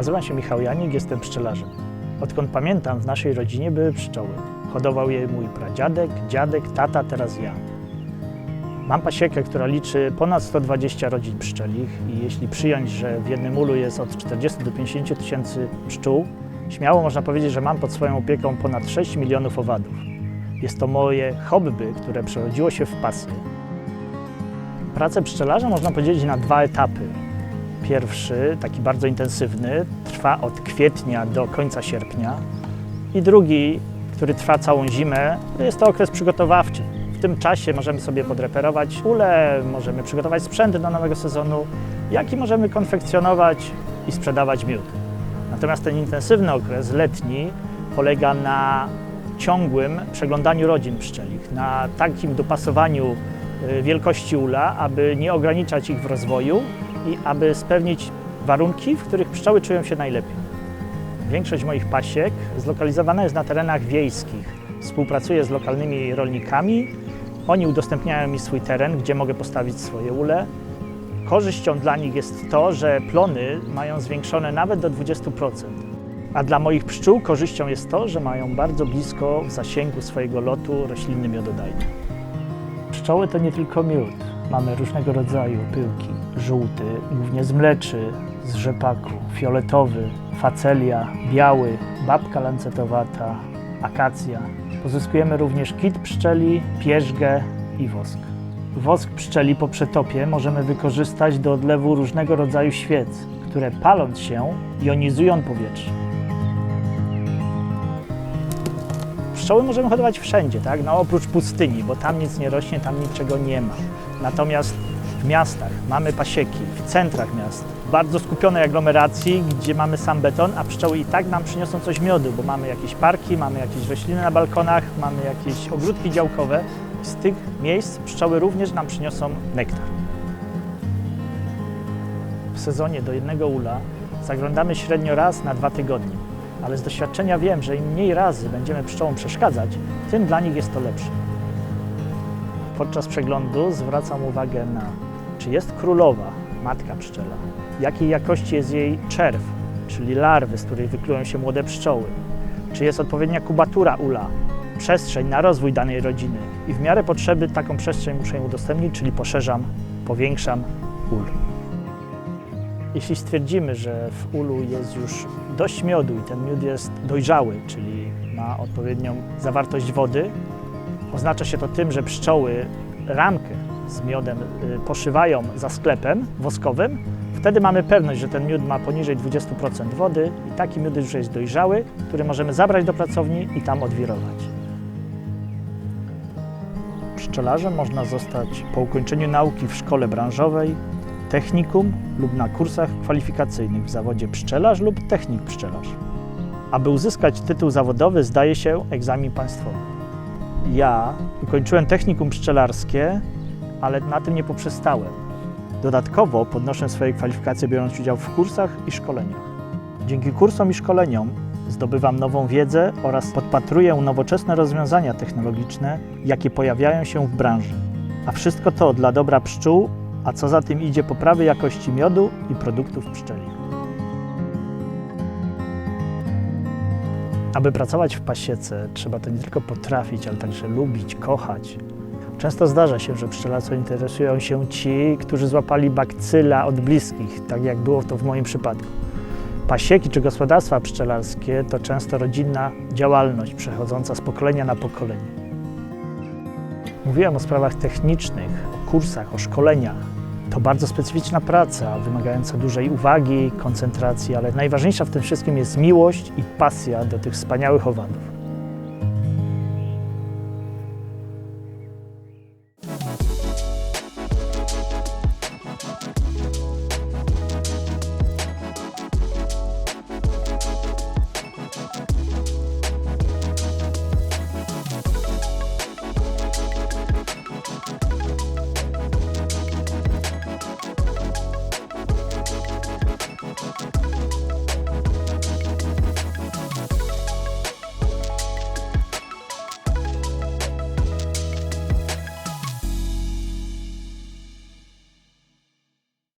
Nazywam się Michał Janik, jestem pszczelarzem. Odkąd pamiętam, w naszej rodzinie były pszczoły. Hodował je mój pradziadek, dziadek, tata, teraz ja. Mam pasiekę, która liczy ponad 120 rodzin pszczelich i jeśli przyjąć, że w jednym ulu jest od 40 do 50 tysięcy pszczół, śmiało można powiedzieć, że mam pod swoją opieką ponad 6 milionów owadów. Jest to moje hobby, które przerodziło się w pasję. Pracę pszczelarza można podzielić na dwa etapy. Pierwszy, taki bardzo intensywny, trwa od kwietnia do końca sierpnia i drugi, który trwa całą zimę, jest to okres przygotowawczy. W tym czasie możemy sobie podreperować ule, możemy przygotować sprzęty do nowego sezonu, jak i możemy konfekcjonować i sprzedawać miód. Natomiast ten intensywny okres letni polega na ciągłym przeglądaniu rodzin pszczelich, na takim dopasowaniu y, wielkości ula, aby nie ograniczać ich w rozwoju i aby spełnić warunki, w których pszczoły czują się najlepiej. Większość moich pasiek zlokalizowana jest na terenach wiejskich. Współpracuję z lokalnymi rolnikami. Oni udostępniają mi swój teren, gdzie mogę postawić swoje ule. Korzyścią dla nich jest to, że plony mają zwiększone nawet do 20%. A dla moich pszczół korzyścią jest to, że mają bardzo blisko w zasięgu swojego lotu rośliny miododajne. Pszczoły to nie tylko miód. Mamy różnego rodzaju pyłki. Żółty, głównie z mleczy, z rzepaku, fioletowy, facelia, biały, babka lancetowata, akacja. Pozyskujemy również kit pszczeli, pierzgę i wosk. Wosk pszczeli po przetopie możemy wykorzystać do odlewu różnego rodzaju świec, które paląc się jonizują powietrze. Pszczoły możemy hodować wszędzie, tak? No oprócz pustyni, bo tam nic nie rośnie, tam niczego nie ma. Natomiast w miastach mamy pasieki, w centrach miast, bardzo skupionej aglomeracji, gdzie mamy sam beton, a pszczoły i tak nam przyniosą coś miodu, bo mamy jakieś parki, mamy jakieś rośliny na balkonach, mamy jakieś ogródki działkowe. Z tych miejsc pszczoły również nam przyniosą nektar. W sezonie do jednego ula zaglądamy średnio raz na dwa tygodnie, ale z doświadczenia wiem, że im mniej razy będziemy pszczołom przeszkadzać, tym dla nich jest to lepsze. Podczas przeglądu zwracam uwagę na, czy jest królowa, matka pszczela, jakiej jakości jest jej czerw, czyli larwy, z której wyklują się młode pszczoły, czy jest odpowiednia kubatura ula, przestrzeń na rozwój danej rodziny i w miarę potrzeby taką przestrzeń muszę udostępnić, czyli poszerzam, powiększam ul. Jeśli stwierdzimy, że w ulu jest już dość miodu i ten miód jest dojrzały, czyli ma odpowiednią zawartość wody, oznacza się to tym, że pszczoły ramkę z miodem y, poszywają za sklepem woskowym, wtedy mamy pewność, że ten miód ma poniżej 20% wody i taki miód już jest dojrzały, który możemy zabrać do pracowni i tam odwirować. Pszczelarzem można zostać po ukończeniu nauki w szkole branżowej, technikum lub na kursach kwalifikacyjnych w zawodzie pszczelarz lub technik pszczelarz. Aby uzyskać tytuł zawodowy, zdaje się egzamin państwowy. Ja ukończyłem technikum pszczelarskie, ale na tym nie poprzestałem. Dodatkowo podnoszę swoje kwalifikacje, biorąc udział w kursach i szkoleniach. Dzięki kursom i szkoleniom zdobywam nową wiedzę oraz podpatruję nowoczesne rozwiązania technologiczne, jakie pojawiają się w branży. A wszystko to dla dobra pszczół, a co za tym idzie poprawy jakości miodu i produktów pszczelich. Aby pracować w pasiece, trzeba to nie tylko potrafić, ale także lubić, kochać. Często zdarza się, że pszczelarstwem interesują się ci, którzy złapali bakcyla od bliskich, tak jak było to w moim przypadku. Pasieki czy gospodarstwa pszczelarskie to często rodzinna działalność przechodząca z pokolenia na pokolenie. Mówiłem o sprawach technicznych, o kursach, o szkoleniach. To bardzo specyficzna praca, wymagająca dużej uwagi, koncentracji, ale najważniejsza w tym wszystkim jest miłość i pasja do tych wspaniałych owadów.